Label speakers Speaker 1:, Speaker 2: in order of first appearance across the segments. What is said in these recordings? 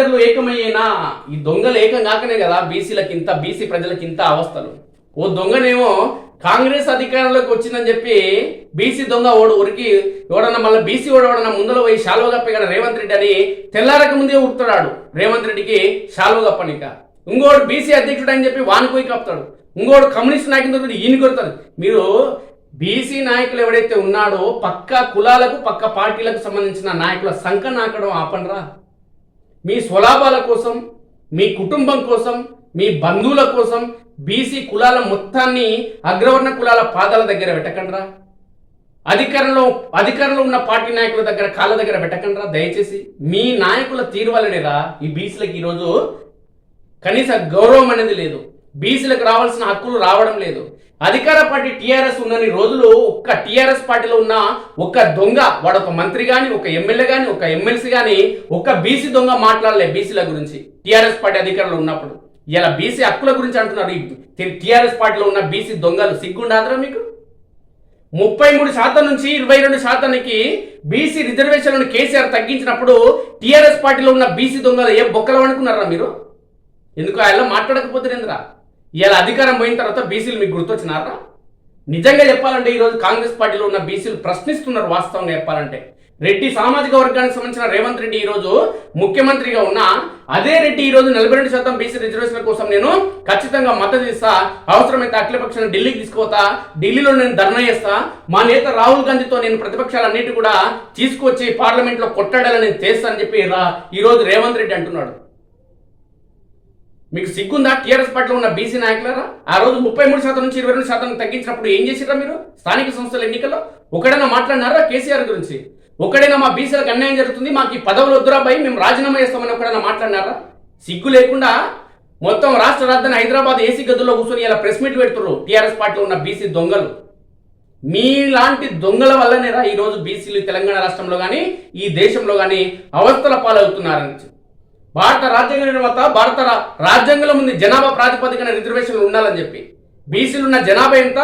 Speaker 1: లీడర్లు ఏకమయ్యేనా? ఈ దొంగలు ఏకం కాకనే కదా బీసీలకు ఇంత బీసీ ప్రజలకు ఇంత అవస్థలు. ఓ దొంగనేమో కాంగ్రెస్ అధికారంలోకి వచ్చిందని చెప్పి బీసీ దొంగ ఓడు ఉరికి ఎవడన్నా మళ్ళీ బీసీ ఓడు ఎవడన్నా ముందర పోయి శాలువ కప్పగల రేవంత్ రెడ్డి అని తెల్లారక ముందే ఉడుతున్నాడు రేవంత్ రెడ్డికి శాలువ కప్పనిక. ఇంకోడు బీసీ అధ్యక్షుడు అని చెప్పి వాని పోయి కప్తాడు ఇంకోడు కమ్యూనిస్ట్ నాయకుడు ఈయన కొడతాడు. మీరు బీసీ నాయకులు ఎవడైతే ఉన్నాడో పక్క కులాలకు పక్క పార్టీలకు సంబంధించిన నాయకుల సంఖ నాకడం ఆపండ్రా. మీ స్వలాభాల కోసం మీ కుటుంబం కోసం మీ బంధువుల కోసం బీసీ కులాల మొత్తాన్ని అగ్రవర్ణ కులాల పాదాల దగ్గర పెట్టకండ్రా అధికారంలో అధికారంలో ఉన్న పార్టీ నాయకుల దగ్గర కాళ్ళ దగ్గర పెట్టకండ్రా దయచేసి మీ నాయకుల తీరువలనేరా ఈ బీసీలకు ఈరోజు కనీస గౌరవం అనేది లేదు. బీసీలకు రావాల్సిన హక్కులు రావడం లేదు. అధికార పార్టీ టీఆర్ఎస్ ఉన్నన్ని రోజులు ఒక్క టీఆర్ఎస్ పార్టీలో ఉన్న ఒక్క దొంగ వాడు ఒక మంత్రి గాని ఒక ఎమ్మెల్యే గాని ఒక ఎమ్మెల్సీ గాని ఒక్క బీసీ దొంగ మాట్లాడలే బీసీల గురించి టీఆర్ఎస్ పార్టీ అధికారంలో ఉన్నప్పుడు. ఇలా బీసీ హక్కుల గురించి అంటున్నారు టీఆర్ఎస్ పార్టీలో ఉన్న బీసీ దొంగలు సిగ్గుండాదరా మీకు? ముప్పై మూడు శాతం నుంచి ఇరవై రెండు శాతానికి బీసీ రిజర్వేషన్లను కేసీఆర్ తగ్గించినప్పుడు టీఆర్ఎస్ పార్టీలో ఉన్న బీసీ దొంగలు ఏ బొక్కలు అనుకున్నారా మీరు? ఎందుకు అలా మాట్లాడకపోతేనేంద్రా ఇలా అధికారం పోయిన తర్వాత బీసీలు మీకు గుర్తొచ్చినారా? నిజంగా చెప్పాలంటే ఈరోజు కాంగ్రెస్ పార్టీలో ఉన్న బీసీలు ప్రశ్నిస్తున్నారు వాస్తవంగా చెప్పాలంటే. రెడ్డి సామాజిక వర్గానికి సంబంధించిన రేవంత్ రెడ్డి ఈరోజు ముఖ్యమంత్రిగా ఉన్న అదే రెడ్డి ఈరోజు నలభై రెండు శాతం బీసీ రిజర్వేషన్ల కోసం నేను ఖచ్చితంగా మద్దతు ఇస్తా అవసరమైతే అఖిలపక్షాన్ని ఢిల్లీకి తీసుకుపోతా ఢిల్లీలో నేను ధర్నా చేస్తా మా నేత రాహుల్ గాంధీతో నేను ప్రతిపక్షాలన్నిటి కూడా తీసుకొచ్చి పార్లమెంట్లో కొట్టాడాలని నేను చేస్తా అని చెప్పి రా- ఈరోజు రేవంత్ రెడ్డి అంటున్నాడు. మీకు సిగ్గుందా? టీఆర్ఎస్ పార్టీలో ఉన్న బీసీ నాయకులరా? ఆ రోజు ముప్పై మూడు శాతం నుంచి ఇరవై రెండు శాతం తగ్గించినప్పుడు ఏం చేసిరా మీరు? స్థానిక సంస్థల ఎన్నికల్లో? ఒకడైనా మాట్లాడినారా కేసీఆర్ గురించి? ఒకడైనా మా బీసీలకు అన్యాయం జరుగుతుంది మాకు ఈ పదవులు వద్దురా భయ్ మేము రాజీనామా చేస్తామని ఒకడైనా మాట్లాడినారా? సిగ్గు లేకుండా మొత్తం రాష్ట్ర రాజధాని హైదరాబాద్ ఏసీ గదుల్లో కూర్చొని ఇలా ప్రెస్ మీట్ పెడుతున్నారు టీఆర్ఎస్ పార్టీలో ఉన్న బీసీ దొంగలు. మీలాంటి దొంగల వల్లనేరా ఈరోజు బీసీలు తెలంగాణ రాష్ట్రంలో కానీ ఈ దేశంలో కానీ అవస్థల పాలవుతున్నారని భారత రాజ్యాంగ నిర్మాత భారత రాజ్యాంగంలో ఉంది జనాభా ప్రాతిపదికన రిజర్వేషన్లు ఉండాలని చెప్పి. బీసీలు ఉన్న జనాభా ఎంత?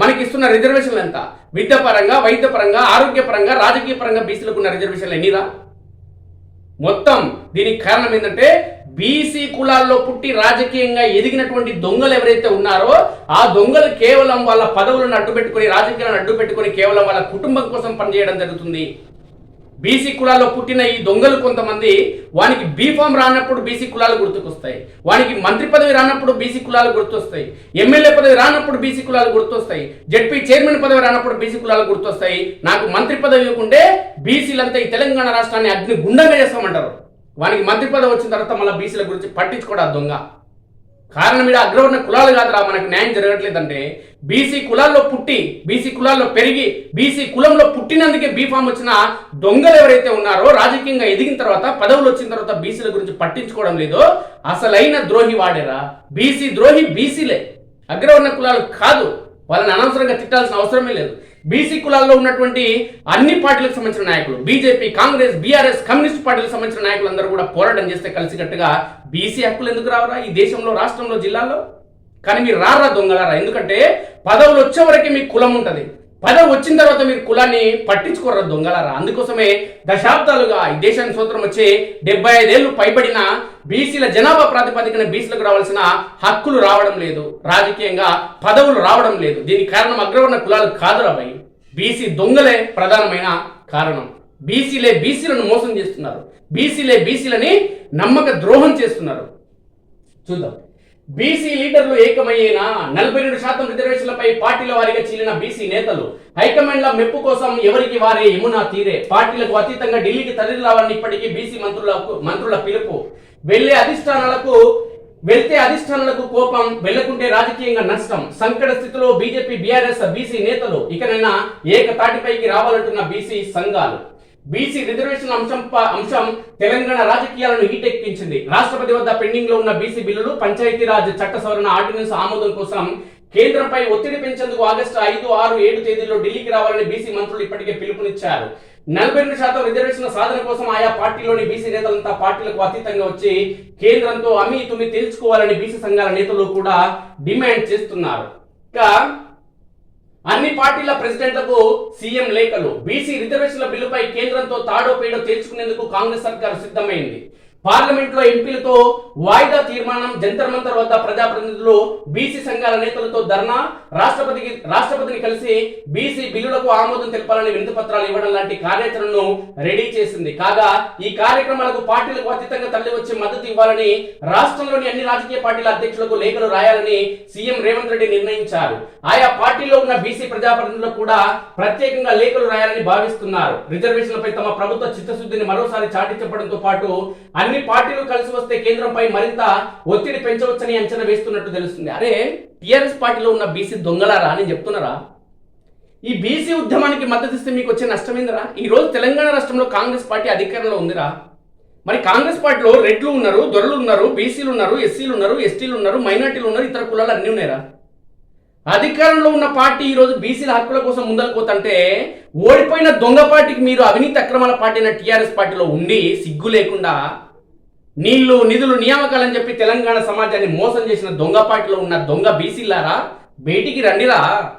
Speaker 1: మనకి ఇస్తున్న రిజర్వేషన్లు ఎంత? విద్యాపరంగా వైద్యపరంగా ఆరోగ్యపరంగా రాజకీయ పరంగా బీసీలకు ఉన్న రిజర్వేషన్లు ఎన్నిరా? మొత్తం దీనికి కారణం ఏంటంటే బీసీ కులాల్లో పుట్టి రాజకీయంగా ఎదిగినటువంటి దొంగలు ఎవరైతే ఉన్నారో ఆ దొంగలు కేవలం వాళ్ళ పదవులను అడ్డుపెట్టుకుని రాజకీయాలను అడ్డుపెట్టుకుని కేవలం వాళ్ళ కుటుంబం కోసం పనిచేయడం జరుగుతుంది. బీసీ కులాల్లో పుట్టిన ఈ దొంగలు కొంతమంది వానికి బీఫామ్ రానప్పుడు బీసీ కులాలు గుర్తుకొస్తాయి. వానికి మంత్రి పదవి రానప్పుడు బీసీ కులాలు గుర్తొస్తాయి. ఎమ్మెల్యే పదవి రానప్పుడు బీసీ కులాలు గుర్తొస్తాయి. జడ్పీ చైర్మన్ పదవి రానప్పుడు బీసీ కులాలు గుర్తొస్తాయి. నాకు మంత్రి పదవి ఇవ్వకుంటే బీసీలంతా ఈ తెలంగాణ రాష్ట్రాన్ని అగ్ని గుండంగా చేస్తామంటారు. వానికి మంత్రి పదవి వచ్చిన తర్వాత మళ్ళీ బీసీల గురించి పట్టించుకోడు ఆ దొంగ. కారణం ఇక్కడ అగ్రవర్ణ కులాలు కాదురా మనకు న్యాయం జరగట్లేదంటే. బీసీ కులాల్లో పుట్టి బీసీ కులాల్లో పెరిగి బీసీ కులంలో పుట్టినందుకే బీఫామ్ వచ్చిన దొంగలు ఎవరైతే ఉన్నారో రాజకీయంగా ఎదిగిన తర్వాత పదవులు వచ్చిన తర్వాత బీసీల గురించి పట్టించుకోవడం లేదో. అసలైన ద్రోహి వాడేరా. బీసీ ద్రోహి బీసీలే. అగ్రవర్ణ కులాలు కాదు. వాళ్ళని అనవసరంగా తిట్టాల్సిన అవసరమే లేదు. బీసీ కులాల్లో ఉన్నటువంటి అన్ని పార్టీలకు సంబంధించిన నాయకులు బీజేపీ కాంగ్రెస్ బీఆర్ఎస్ కమ్యూనిస్ట్ పార్టీలకు సంబంధించిన నాయకులందరూ కూడా పోరాటం చేస్తే కలిసికట్టుగా బీసీ హక్కులు ఎందుకు రావరా? ఈ దేశంలో రాష్ట్రంలో జిల్లాలో? కానీ మీరు రారా దొంగలారా? ఎందుకంటే పదవులు వచ్చే వరకే మీకు కులం ఉంటుంది. పదవి వచ్చిన తర్వాత మీరు కులాన్ని పట్టించుకోరా దొంగలారా. అందుకోసమే దశాబ్దాలుగా ఈ దేశానికి స్వతంత్రం వచ్చి డెబ్బై ఐదేళ్ళు పైబడిన బీసీల జనాభా ప్రాతిపదికన బీసీలకు రావాల్సిన హక్కులు రావడం లేదు. రాజకీయంగా పదవులు రావడం లేదు. దీనికి కారణం అగ్రవర్ణ కులాలు కాదురా భయ్. బీసీ దొంగలే ప్రధానమైన కారణం. బీసీలే బీసీలను మోసం చేస్తున్నారు. బీసీలే బీసీలని నమ్మక ద్రోహం చేస్తున్నారు. చూద్దాం. బీసీ లీడర్లు ఏకమయ్యేనా? నలభై రెండు శాతం రిజర్వేషన్లపై పార్టీల వారిగా చీలిన బీసీ నేతలు. హైకమాండ్ల మెప్పు కోసం ఎవరికి వారే యమునా తీరే? పార్టీలకు అతీతంగా ఢిల్లీకి తరలి రావాలని ఇప్పటికీ బీసీ మంత్రులకు మంత్రుల పిలుపు. వెళ్ళే అధిష్టానాలకు వెళ్తే అధిష్టానాలకు కోపం వెళ్ళకుంటే రాజకీయంగా నష్టం. సంకట స్థితిలో బీజేపీ బీఆర్ఎస్ బీసీ నేతలు. ఇకనైనా ఏకతాటిపైకి రావాలంటున్న బీసీ సంఘాలు. బీసీ రిజర్వేషన్ అంశం ప- అంశం తెలంగాణ రాజకీయాలను హీటెక్కించింది. రాష్ట్రపతి వద్ద పెండింగ్లో ఉన్న బీసీ బిల్లులు పంచాయతీరాజ్ చట్ట సవరణ ఆర్డినెన్స్ ఆమోదం కోసం కేంద్రంపై ఒత్తిడి పెంచేందుకు ఆగస్టు ఐదు ఆరు ఏడు తేదీల్లో ఢిల్లీకి రావాలని బీసీ మంత్రులు ఇప్పటికే పిలుపునిచ్చారు. నలభై రెండు శాతం రిజర్వేషన్ సాధన కోసం ఆయా పార్టీలోని బీసీ నేతలంతా పార్టీలకు అతీతంగా వచ్చి కేంద్రంతో అమీ తుమి తేల్చుకోవాలని బీసీ సంఘాల నేతలు కూడా డిమాండ్ చేస్తున్నారు. ఇంకా అన్ని పార్టీల ప్రెసిడెంట్లకు సీఎం లేఖలు. బీసీ రిజర్వేషన్ల బిల్లుపై కేంద్రంతో తాడో పేడో తేల్చుకునేందుకు కాంగ్రెస్ సర్కార్ సిద్ధమైంది. పార్లమెంట్లో ఎంపీలతో వాయిదా తీర్మానం జంతర్ మంతర్ వద్ద ప్రజాప్రతినిధులు బీసీ సంఘాల నేతలతో ధర్నా రాష్ట్రపతికి రాష్ట్రపతిని కలిసి బీసీ బిల్లులకు ఆమోదం తెలపాలని వినతి పత్రాలు ఇవ్వడం లాంటి కార్యాచరణను రెడీ చేసింది. కాగా ఈ కార్యక్రమాలకు పార్టీలకు అతీతంగా తరలి వచ్చి మద్దతు ఇవ్వాలని రాష్ట్రంలోని అన్ని రాజకీయ పార్టీల అధ్యక్షులకు లేఖలు రాయాలని సీఎం రేవంత్ రెడ్డి నిర్ణయించారు. ఆయా పార్టీలో ఉన్న బీసీ ప్రజాప్రతినిధులకు కూడా ప్రత్యేకంగా లేఖలు రాయాలని భావిస్తున్నారు. రిజర్వేషన్లపై తమ ప్రభుత్వ చిత్తశుద్ధిని మరోసారి చాటి చెప్పడంతో పాటు అన్ని పార్టీలు కలిసి వస్తే కేంద్రంపై మరింత ఒత్తిడి పెంచవచ్చని అంచనా వేస్తున్నట్టు తెలుస్తుంది. అరే టిఆర్ఎస్ పార్టీలో ఉన్న బీసీ దొంగలారా అని చెప్తున్నారా? ఈ బీసీ ఉద్యమానికి మద్దతు ఇస్తే మీకు వచ్చే నష్టమేందిరా? ఈ రోజు తెలంగాణ రాష్ట్రంలో కాంగ్రెస్ పార్టీ అధికారంలో ఉందిరా. మరి కాంగ్రెస్ పార్టీలో రెడ్లు ఉన్నారు దొరలు ఉన్నారు బీసీలు ఉన్నారు ఎస్సీలు ఉన్నారు ఎస్టీలు ఉన్నారు మైనార్టీలు ఉన్నారు ఇతర కులాలు అన్నీ ఉన్నాయరా. అధికారంలో ఉన్న పార్టీ ఈరోజు బీసీల హక్కుల కోసం ముందరకు ఓడిపోయిన దొంగ పార్టీకి మీరు అవినీతి అక్రమాల పార్టీ అయిన టీఆర్ఎస్ పార్టీలో ఉండి సిగ్గు లేకుండా నీళ్ళు నిధులు నియామకాలని చెప్పి తెలంగాణ సమాజాన్ని మోసం చేసిన దొంగపాటిలో ఉన్న దొంగ బీసీలారా బయటికి రండిరా.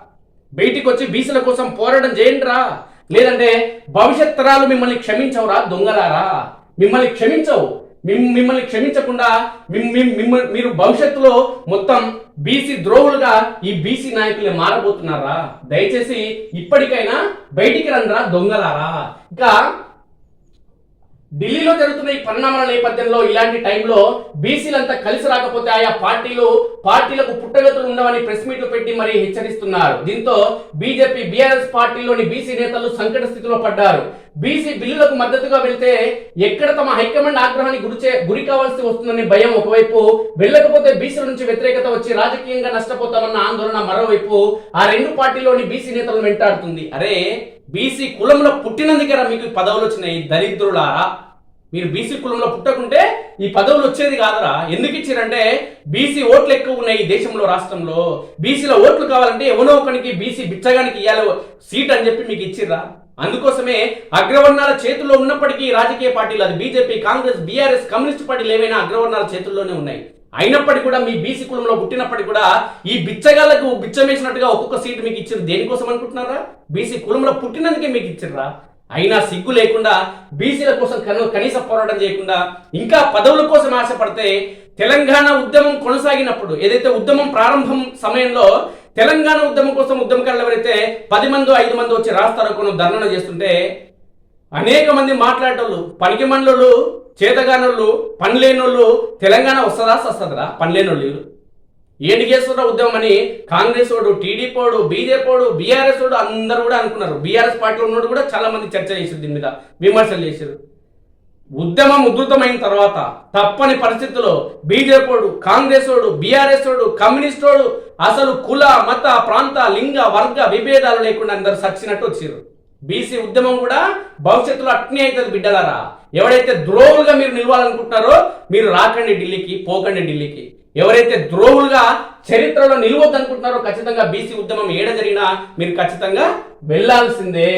Speaker 1: బయటికి వచ్చి బీసీల కోసం పోరాటం చేయండిరా. లేదంటే భవిష్యత్ తరాలు మిమ్మల్ని క్షమించవురా దొంగలారా? మిమ్మల్ని క్షమించవు. మిమ్- మిమ్మల్ని క్షమించకుండా మిమ్- మిమ్- మీరు భవిష్యత్తులో మొత్తం బీసీ ద్రోహులుగా ఈ బీసీ నాయకులే మారబోతున్నారా? దయచేసి ఇప్పటికైనా బయటికి రండిరా దొంగలారా. ఇంకా ఢిల్లీలో జరుగుతున్న ఈ పరిణామాల నేపథ్యంలో ఇలాంటి టైంలో బీసీలంతా కలిసి రాకపోతే ఆయా పార్టీలు పార్టీలకు పుట్టగతులు ఉండవని ప్రెస్ మీట్లు పెట్టి మరీ హెచ్చరిస్తున్నారు. దీంతో బీజేపీ బీఆర్ఎస్ పార్టీలోని బీసీ నేతలు సంకట స్థితిలో పడ్డారు. బీసీ బిల్లులకు మద్దతుగా వెళ్తే ఎక్కడ తమ హైకమాండ్ ఆగ్రహానికి గురిచే గురి కావాల్సి వస్తుందని భయం ఒకవైపు వెళ్ళకపోతే బీసీల నుంచి వ్యతిరేకత వచ్చి రాజకీయంగా నష్టపోతామన్న ఆందోళన మరోవైపు ఆ రెండు పార్టీలోని బీసీ నేతలను వెంటాడుతుంది. అరే బీసీ కులంలో పుట్టినందుకేరా మీకు పదవులు వచ్చినాయి దరిద్రులారా? మీరు బీసీ కులంలో పుట్టకుంటే ఈ పదవులు వచ్చేది కాదరా. ఎందుకు ఇచ్చారంటే బీసీ ఓట్లు ఎక్కువ ఉన్నాయి ఈ దేశంలో రాష్ట్రంలో. బీసీలో ఓట్లు కావాలంటే ఎవనో ఒకనికి బీసీ బిచ్చగానికి ఇవ్వాలి సీట్ అని చెప్పి మీకు ఇచ్చిర్రా? అందుకోసమే అగ్రవర్ణాల చేతుల్లో ఉన్నప్పటికీ రాజకీయ పార్టీలు అది బీజేపీ కాంగ్రెస్ బీఆర్ఎస్ కమ్యూనిస్ట్ పార్టీలు ఏవైనా అగ్రవర్ణాల చేతుల్లోనే ఉన్నాయి. అయినప్పటికీ కూడా మీ బీసీ కులంలో పుట్టినప్పటికీ కూడా ఈ బిచ్చగాళ్ళకు బిచ్చమేసినట్టుగా ఒక్కొక్క సీటు మీకు ఇచ్చింది దేనికోసం అనుకుంటున్నారా? బీసీ కులంలో పుట్టినందుకే మీకు ఇచ్చిర్రా అయినా సిగ్గు లేకుండా బీసీల కోసం కనీస పోరాటం చేయకుండా ఇంకా పదవుల కోసం ఆశపడితే తెలంగాణ ఉద్యమం కొనసాగినప్పుడు ఏదైతే ఉద్యమం ప్రారంభం సమయంలో తెలంగాణ ఉద్యమం కోసం ఉద్యమకారులు ఎవరైతే పది మంది ఐదు మంది వచ్చి రాస్తారు కొన్ని ధర్నా చేస్తుంటే అనేక మంది మాట్లాడేటోళ్ళు పనికి మండలు చేతగానోళ్ళు పనిలేనోళ్ళు తెలంగాణ వస్తుందా వస్తుందా పనిలేనోళ్ళు ఏడిగేశ్వర ఉద్యమం అని కాంగ్రెస్ వాడు టీడీపీ వాడు బీజేపీ వాడు బీఆర్ఎస్ వాడు అందరూ కూడా అనుకున్నారు. బీఆర్ఎస్ పార్టీలో ఉన్నోడు కూడా చాలా మంది చర్చ చేశారు దీని మీద విమర్శలు చేశారు. ఉద్యమం ఉధృతమైన తర్వాత తప్పని పరిస్థితుల్లో బీజేపీ వాడు కాంగ్రెస్ వాడు అసలు కుల మత ప్రాంత లింగ వర్గ విభేదాలు లేకుండా అందరు సచ్చినట్టు వచ్చారు బీసీ ఉద్యమం కూడా భవిష్యత్తులో అట్నే అవుతుంది బిడ్డలారా. ఎవరైతే ద్రోహులుగా మీరు నిలవాలనుకుంటున్నారో మీరు రాకండి ఢిల్లీకి పోకండి ఢిల్లీకి. ఎవరైతే ద్రోహులుగా చరిత్రలో నిలవద్దు అనుకుంటున్నారో ఖచ్చితంగా బీసీ ఉద్యమం ఏడ జరిగినా మీరు ఖచ్చితంగా వెళ్ళాల్సిందే.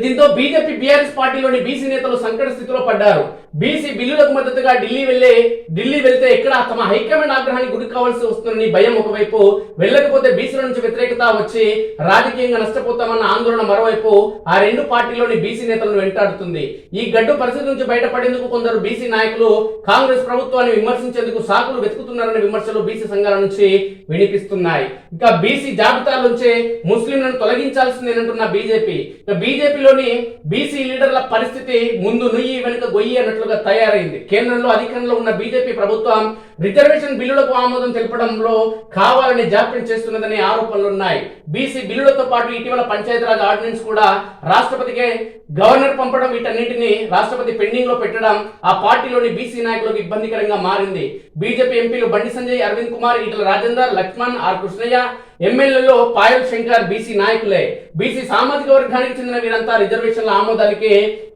Speaker 1: దీంతో బీజేపీ బీఆర్ఎస్ పార్టీలోని బీసీ నేతలు సంకట స్థితిలో పడ్డారు. బీసీ బిల్లులకు మద్దతుగా ఢిల్లీ వెళ్ళే ఢిల్లీ వెళ్తే ఇక్కడ తమ హైకమాండ్ ఆగ్రహానికి గురి కావాల్సి వస్తుందని భయం ఒకవైపు వెళ్ళకపోతే బీసీల నుంచి వ్యతిరేకత వచ్చి రాజకీయంగా నష్టపోతామన్న ఆందోళన మరోవైపు ఆ రెండు పార్టీలోని బీసీ నేతలను వెంటాడుతుంది. ఈ గడ్డు పరిస్థితి నుంచి బయటపడేందుకు కొందరు బీసీ నాయకులు కాంగ్రెస్ ప్రభుత్వాన్ని విమర్శించేందుకు సాకులు వెతుకుతున్నారనే విమర్శలు బీసీ సంఘాల నుంచి వినిపిస్తున్నాయి. ఇంకా బీసీ జాబితా నుంచే ముస్లింలను తొలగించాల్సిందేనంటున్న బీజేపీ. ఇక ఏపీలోని బీసీ లీడర్ల పరిస్థితి ముందు నుయ్యి వెనుక గొయ్యి అన్నట్లుగా తయారైంది. కేంద్రంలో అధికారంలో ఉన్న బీజేపీ ప్రభుత్వం రిజర్వేషన్ బిల్లులకు ఆమోదం తెలపడంలో కావాలని జాప్యం చేస్తున్నదనే ఆరోపణలు ఉన్నాయి. బీసీ బిల్లులతో పాటు ఇటీవల పంచాయతీరాజ్ ఆర్డినెన్స్ కూడా రాష్ట్రపతికే గవర్నర్ పంపడం వీటన్నింటిని రాష్ట్రపతి పెండింగ్లో పెట్టడం ఆ పార్టీలోని బీసీ నాయకులకు ఇబ్బందికరంగా మారింది. బీజేపీ ఎంపీలు బండి సంజయ్ అరవింద్ కుమార్ ఈటల రాజేందర్ లక్ష్మణ్ ఆర్ కృష్ణయ్య ఎమ్మెల్యేలో పాయల్ శంకర్ బీసీ నాయకులే. బీసీ సామాజిక వర్గానికి చెందిన వీరంతా రిజర్వేషన్ల ఆమోదానికి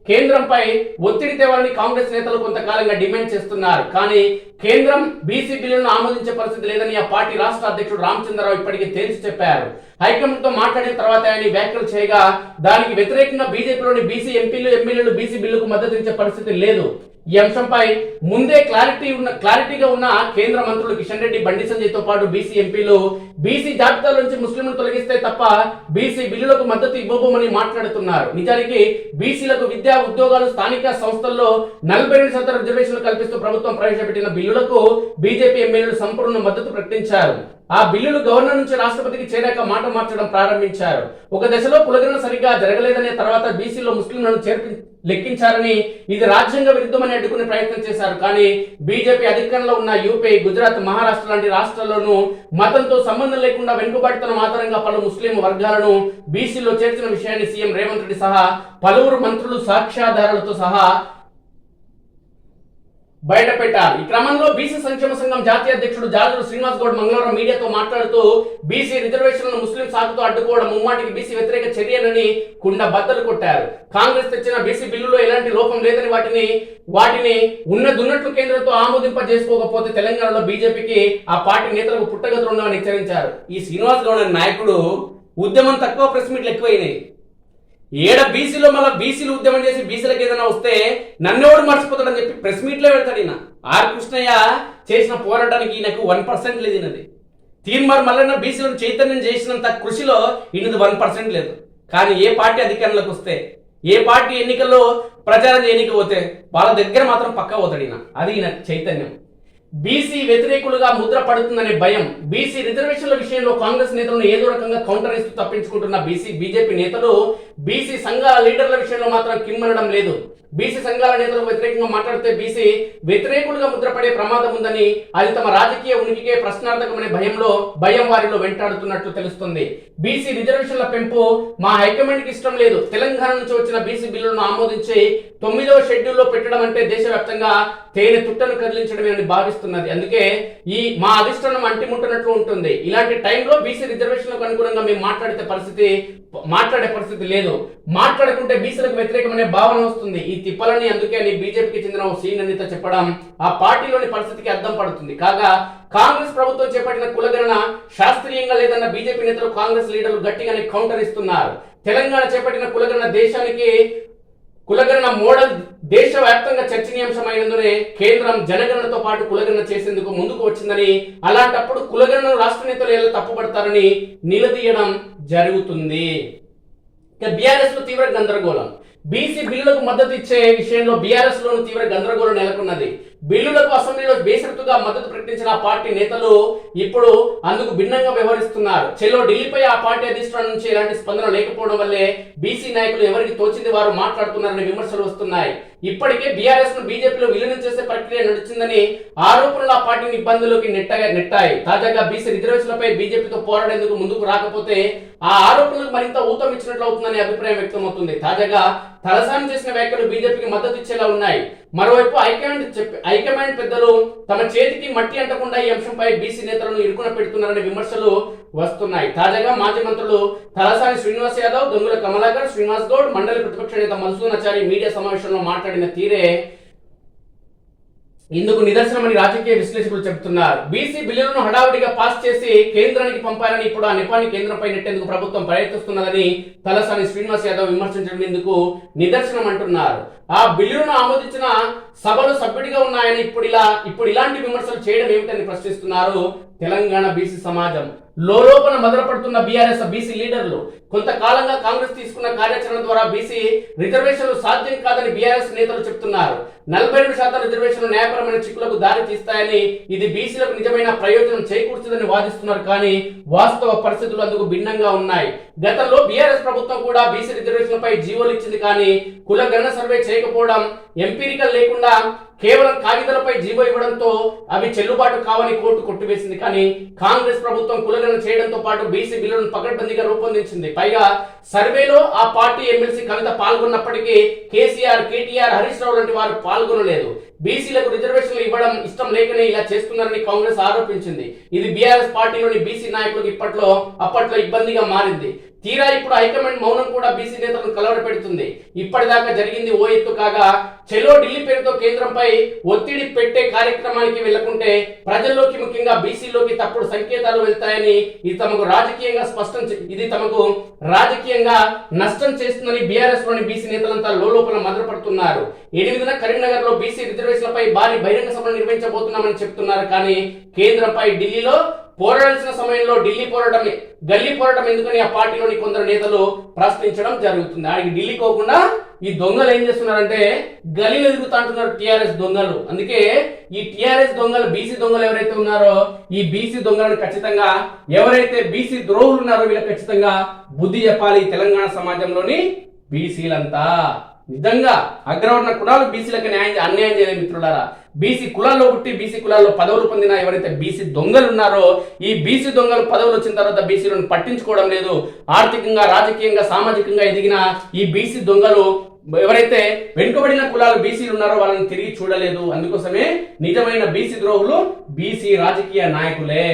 Speaker 1: కేంద్రంపై ఒత్తిడి తేవాలని కాంగ్రెస్ నేతలు కొంతకాలంగా డిమాండ్ చేస్తున్నారు. కానీ కేంద్రం బీసీ బిల్లును ఆమోదించే పరిస్థితి లేదని ఆ పార్టీ రాష్ట్ర అధ్యక్షుడు రామచంద్రరావు ఇప్పటికే తేల్చి చెప్పారు. హైకమాండ్తో మాట్లాడిన తర్వాత ఆయన వ్యాఖ్యలు చేయగా దానికి వ్యతిరేకంగా బీజేపీలోని బీసీ ఎంపీలు ఎమ్మెల్యేలు బీసీ బిల్లుకు మద్దతు ఇచ్చే పరిస్థితి లేదు. ఈ అంశంపై ముందే క్లారిటీ ఉన్న క్లారిటీగా ఉన్న కేంద్ర మంత్రులు కిషన్ రెడ్డి బండి సంజయ్తో పాటు బీసీ ఎంపీలు బీసీ జాబితా నుంచి ముస్లింలు తొలగిస్తే తప్ప బీసీ బిల్లులకు మద్దతు ఇవ్వబోమని మాట్లాడుతున్నారు. నిజానికి బీసీలకు విద్యా విద్యా ఉద్యోగాలు స్థానిక సంస్థల్లో నలభై రెండు శాతం రిజర్వేషన్లు కల్పిస్తూ ప్రభుత్వం ప్రవేశపెట్టిన బిల్లులకు బీజేపీ ఎమ్మెల్యేలు సంపూర్ణ మద్దతు ప్రకటించారు. ఆ బిల్లులు గవర్నర్ నుంచి రాష్ట్రపతికి చేరాక మాట మార్చడం ప్రారంభించారు. ఒక దశలో కులగణన సరిగ్గా జరగలేదనే తర్వాత బీసీలో ముస్లింలను చేర్పి లెక్కించారని ఇది రాజ్యాంగ విరుద్ధమని అడ్డుకునే ప్రయత్నం చేశారు. కానీ బీజేపీ అధికారంలో ఉన్న యూపీ గుజరాత్ మహారాష్ట్ర లాంటి రాష్ట్రాల్లోనూ మతంతో సంబంధం లేకుండా వెనుకబడితనం ఆధారంగా పలు ముస్లిం వర్గాలను బీసీలో చేర్చిన విషయాన్ని సీఎం రేవంత్ రెడ్డి సహా పలువురు మంత్రులు సాక్ష్యాధారాలతో సహా బయట పెట్టారు. ఈ క్రమంలో బీసీ సంక్షేమ సంఘం జాతీయ అధ్యక్షుడు జాజులు శ్రీనివాస్ గౌడ్ మంగళవారం మీడియాతో మాట్లాడుతూ బీసీ రిజర్వేషన్లను ముస్లిం సాగుతో అడ్డుకోవడం ముమ్మాటికి బీసీ వ్యతిరేక చర్యనని కుండ బద్దలు కొట్టారు. కాంగ్రెస్ తెచ్చిన బీసీ బిల్లులో ఎలాంటి లోపం లేదని వాటిని వాటిని ఉన్నదున్నట్లు కేంద్రంతో ఆమోదింప చేసుకోకపోతే తెలంగాణలో బీజేపీకి ఆ పార్టీ నేతలకు పుట్టగతులు ఉండవని హెచ్చరించారు. ఈ శ్రీనివాస్ గౌడ్ నాయకుడు ఉద్యమం తక్కువ ప్రెస్ మీట్లు ఎక్కువైనాయి. ఏడ బీసీలో మళ్ళీ బీసీలు ఉద్యమం చేసి బీసీలకు ఏదైనా వస్తే నన్నెవడు మర్చిపోతాడని చెప్పి ప్రెస్ మీట్లో పెడతాడు ఈయన. ఆర్ కృష్ణయ్య చేసిన పోరాటానికి ఈయనకు వన్ పర్సెంట్ లేదు ఈయనది. తీన్మార్ మల్లన్న బీసీలను చైతన్యం చేసినంత కృషిలో ఈయనది వన్ పర్సెంట్ లేదు. కానీ ఏ పార్టీ అధికారంలోకి వస్తే ఏ పార్టీ ఎన్నికల్లో ప్రచారం చేయనీకి పోతే వాళ్ళ దగ్గర మాత్రం పక్కా పోతాడు ఈయన. అది ఈయన చైతన్యం. బీసీ వ్యతిరేకులుగా ముద్ర పడుతుందనే భయం. బీసీ రిజర్వేషన్ల విషయంలో కాంగ్రెస్ నేతలను ఏదో రకంగా కౌంటర్ ఇస్తూ తప్పించుకుంటున్న బీసీ బీజేపీ నేతలు బీసీ సంఘాల లీడర్ల విషయంలో మాత్రం కిమ్మనడం లేదు. బీసీ సంఘాల నేతలకు వ్యతిరేకంగా మాట్లాడితే బీసీ వ్యతిరేకులుగా ముద్రపడే ప్రమాదం ఉందని అది తమ రాజకీయ ఉనికికే ప్రశ్నార్థకమనే భయంలో భయం వారిలో వెంటాడుతున్నట్లు తెలుస్తుంది. బీసీ రిజర్వేషన్ల పెంపు మా హైకమాండ్కి ఇష్టం లేదు. తెలంగాణ నుంచి వచ్చిన బీసీ బిల్లులను ఆమోదించి తొమ్మిదవ షెడ్యూల్లో పెట్టడం అంటే దేశవ్యాప్తంగా తేనె తుట్టను కదిలించడమే అని భావిస్తున్నది. అందుకే ఈ మా అధిష్టానం అంటిముట్టనట్లు ఉంటుంది. ఇలాంటి టైంలో బీసీ రిజర్వేషన్లకు అనుగుణంగా మేము మాట్లాడితే పరిస్థితి మాట్లాడే పరిస్థితి లేదు. మాట్లాడుకుంటే బీసీలకు వ్యతిరేకమనే భావన వస్తుంది. ఈ తిప్పలని అందుకే అని బీజేపీకి చెందిన ఓ సీనియర్ నేత చెప్పడం ఆ పార్టీలోని పరిస్థితికి అద్దం పడుతుంది. కాగా కాంగ్రెస్ ప్రభుత్వం చేపట్టిన కులగణన శాస్త్రీయంగా లేదన్న బీజేపీ నేతలు కాంగ్రెస్ లీడర్లు గట్టిగానే కౌంటర్ ఇస్తున్నారు. తెలంగాణ చేపట్టిన కులగణన దేశానికి కులగణన మోడల్ దేశవ్యాప్తంగా చర్చనీయాంశమైనందునే కేంద్రం జనగణనతో పాటు కులగణన చేసేందుకు ముందుకు వచ్చిందని అలాంటప్పుడు కులగణన రాష్ట్ర నేతలు ఎలా తప్పుపడతారని నిలదీయడం జరుగుతుంది. ఇక బీఆర్ఎస్లో తీవ్ర గందరగోళం. బీసీ బిల్లులకు మద్దతు ఇచ్చే విషయంలో బీఆర్ఎస్ లోను తీవ్ర గందరగోళం నెలకొన్నది. బిల్లులకు అసెంబ్లీలో బేసరతుగా మద్దతు ప్రకటించిన ఆ పార్టీ నేతలు ఇప్పుడు అందుకు భిన్నంగా వ్యవహరిస్తున్నారు. చెలో ఢిల్లీపై ఆ పార్టీ అధిష్టానం నుంచి ఎలాంటి స్పందన లేకపోవడం వల్లే బీసీ నాయకులు ఎవరికి తోచింది వారు మాట్లాడుతున్నారని విమర్శలు వస్తున్నాయి. ఇప్పటికే బీఆర్ఎస్ను బీజేపీలో విలీనం చేసే ప్రక్రియ నడిచిందని ఆరోపణలు ఆ పార్టీని ఇబ్బందుల్లోకి నెట్టగా నెట్టాయి. తాజాగా బీసీ రిజర్వేషన్లపై బీజేపీతో పోరాడేందుకు ముందుకు రాకపోతే ఆ ఆరోపణలకు మరింత ఊతం ఇచ్చినట్లు అవుతుందనే అభిప్రాయం వ్యక్తమవుతుంది. తాజాగా తలసాని చేసిన వ్యాఖ్యలు బీజేపీకి మద్దతు ఇచ్చేలా ఉన్నాయి. మరోవైపు హైకమాండ్ చెప్పి హైకమాండ్ పెద్దలు తమ చేతికి మట్టి అంటకుండా ఈ అంశంపై బీసీ నేతలను ఇరుకున పెడుతున్నారనే విమర్శలు వస్తున్నాయి. తాజాగా మాజీ మంత్రులు తలసాని శ్రీనివాస్ యాదవ్ దొంగుల కమలాకర్ శ్రీనివాస్ గౌడ్ మండలి ప్రతిపక్ష నేత మధుసూనాచారి మీడియా సమావేశంలో మాట్లాడిన తీరే ఇందుకు నిదర్శనమని రాజకీయ విశ్లేషకులు చెబుతున్నారు. బీసీ బిల్లులను హడావుడిగా పాస్ చేసి కేంద్రానికి పంపారని ఇప్పుడు ఆ నిపాన్ని కేంద్రంపై నెట్టేందుకు ప్రభుత్వం ప్రయత్నిస్తున్నదని తలసాని శ్రీనివాస్ యాదవ్ విమర్శించడం ఇందుకు నిదర్శనం అంటున్నారు ఆ బిల్లులను ఆమోదించిన సభలు సభ్యుడిగా ఉన్నాయని ఇప్పుడు ఇలా ఇప్పుడు ఇలాంటి విమర్శలు చేయడం ఏమిటని ప్రశ్నిస్తున్నారు తెలంగాణ బీసీ సమాజం. లోలోపల మొదలుపడుతున్న బీఆర్ఎస్ బీసీ లీడర్లు. కొంతకాలంగా కాంగ్రెస్ తీసుకున్న కార్యాచరణ ద్వారా బీసీ రిజర్వేషన్లు సాధ్యం కాదని బీఆర్ఎస్ నేతలు చెప్తున్నారు. నలభై రెండు శాతం రిజర్వేషన్లు న్యాయపరమైన చిక్కులకు దారి తీస్తాయని ఇది బీసీలకు నిజమైన ప్రయోజనం చేకూర్చుదని వాదిస్తున్నారు కానీ వాస్తవ పరిస్థితులు అందుకు భిన్నంగా ఉన్నాయి. గతంలో బీఆర్ఎస్ ప్రభుత్వం కూడా బీసీ రిజర్వేషన్లపై జీవోలు ఇచ్చింది కానీ కులగణన సర్వే చేయకపోవడం ఎంపీరికల్ లేకుండా కేవలం కాగితాలపై జీవో ఇవ్వడంతో అవి చెల్లుబాటు కావని కోర్టు కొట్టివేసింది కానీ కాంగ్రెస్ ప్రభుత్వం కులగణన చేయడంతో పాటు బీసీ బిల్లులను పకడ్బందీగా రూపొందించింది. పైగా సర్వేలో ఆ పార్టీ ఎమ్మెల్సీ కవిత పాల్గొన్నప్పటికీ కేసీఆర్ కేటీఆర్ హరీష్ రావు లాంటి వారు పాల్గొనలేదు. బీసీలకు రిజర్వేషన్లు ఇవ్వడం ఇష్టం లేకనే ఇలా చేస్తున్నారని కాంగ్రెస్ ఆరోపించింది. ఇది బీఆర్ఎస్ పార్టీలోని బీసీ నాయకులకు ఇప్పట్లో అప్పట్లో ఇబ్బందిగా మారింది. తీరా ఇప్పుడు హైకమాండ్ మౌనం కూడా బీసీ నేతలను కలవర పెడుతుంది ఇప్పటిదాకా జరిగింది ఓ ఎత్తు కాగా చెలో ఢిల్లీ పేరుతో కేంద్రంపై ఒత్తిడి పెట్టే కార్యక్రమానికి వెళ్ళకుంటే ప్రజల్లోకి ముఖ్యంగా బీసీలోకి తప్పుడు సంకేతాలు వెళ్తాయని ఇది తమకు రాజకీయంగా స్పష్టం ఇది తమకు రాజకీయంగా నష్టం చేస్తుందని బీఆర్ఎస్లోని బీసీ నేతలంతా లోపల మదనపడుతున్నారు. ఎనిమిదిన కరీంనగర్లో బీసీ రిజర్వేషన్లపై భారీ బహిరంగ సభను నిర్వహించబోతున్నామని చెప్తున్నారు. కానీ కేంద్రంపై ఢిల్లీలో పోరాడాల్సిన సమయంలో ఢిల్లీ పోరాటమే గల్లీ పోరాటం ఎందుకని ఆ పార్టీలోని కొందరు నేతలు ప్రశ్నించడం జరుగుతుంది. ఆయనకి ఢిల్లీ పోకుండా ఈ దొంగలు ఏం చేస్తున్నారంటే గలీలు ఎదుగుతా అంటున్నారు టిఆర్ఎస్ దొంగలు. అందుకే ఈ టిఆర్ఎస్ దొంగలు బీసీ దొంగలు ఎవరైతే ఉన్నారో ఈ బీసీ దొంగలను ఖచ్చితంగా ఎవరైతే బీసీ ద్రోహులు ఉన్నారో వీళ్ళకి ఖచ్చితంగా బుద్ధి చెప్పాలి తెలంగాణ సమాజంలోని బీసీలంతా. నిజంగా అగ్రవర్ణ కులాలు బీసీలకు న్యాయం అన్యాయం చేయలేదు మిత్రులారా. బీసీ కులాల్లో పుట్టి బీసీ కులాల్లో పదవులు పొందిన ఎవరైతే బీసీ దొంగలు ఉన్నారో ఈ బీసీ దొంగలు పదవులు వచ్చిన తర్వాత బీసీలను పట్టించుకోవడం లేదు. ఆర్థికంగా రాజకీయంగా సామాజికంగా ఎదిగిన ఈ బీసీ దొంగలు ఎవరైతే వెనుకబడిన కులాలు బీసీలు ఉన్నారో వాళ్ళని తిరిగి చూడలేదు. అందుకోసమే నిజమైన బీసీ ద్రోహులు బీసీ రాజకీయ నాయకులే.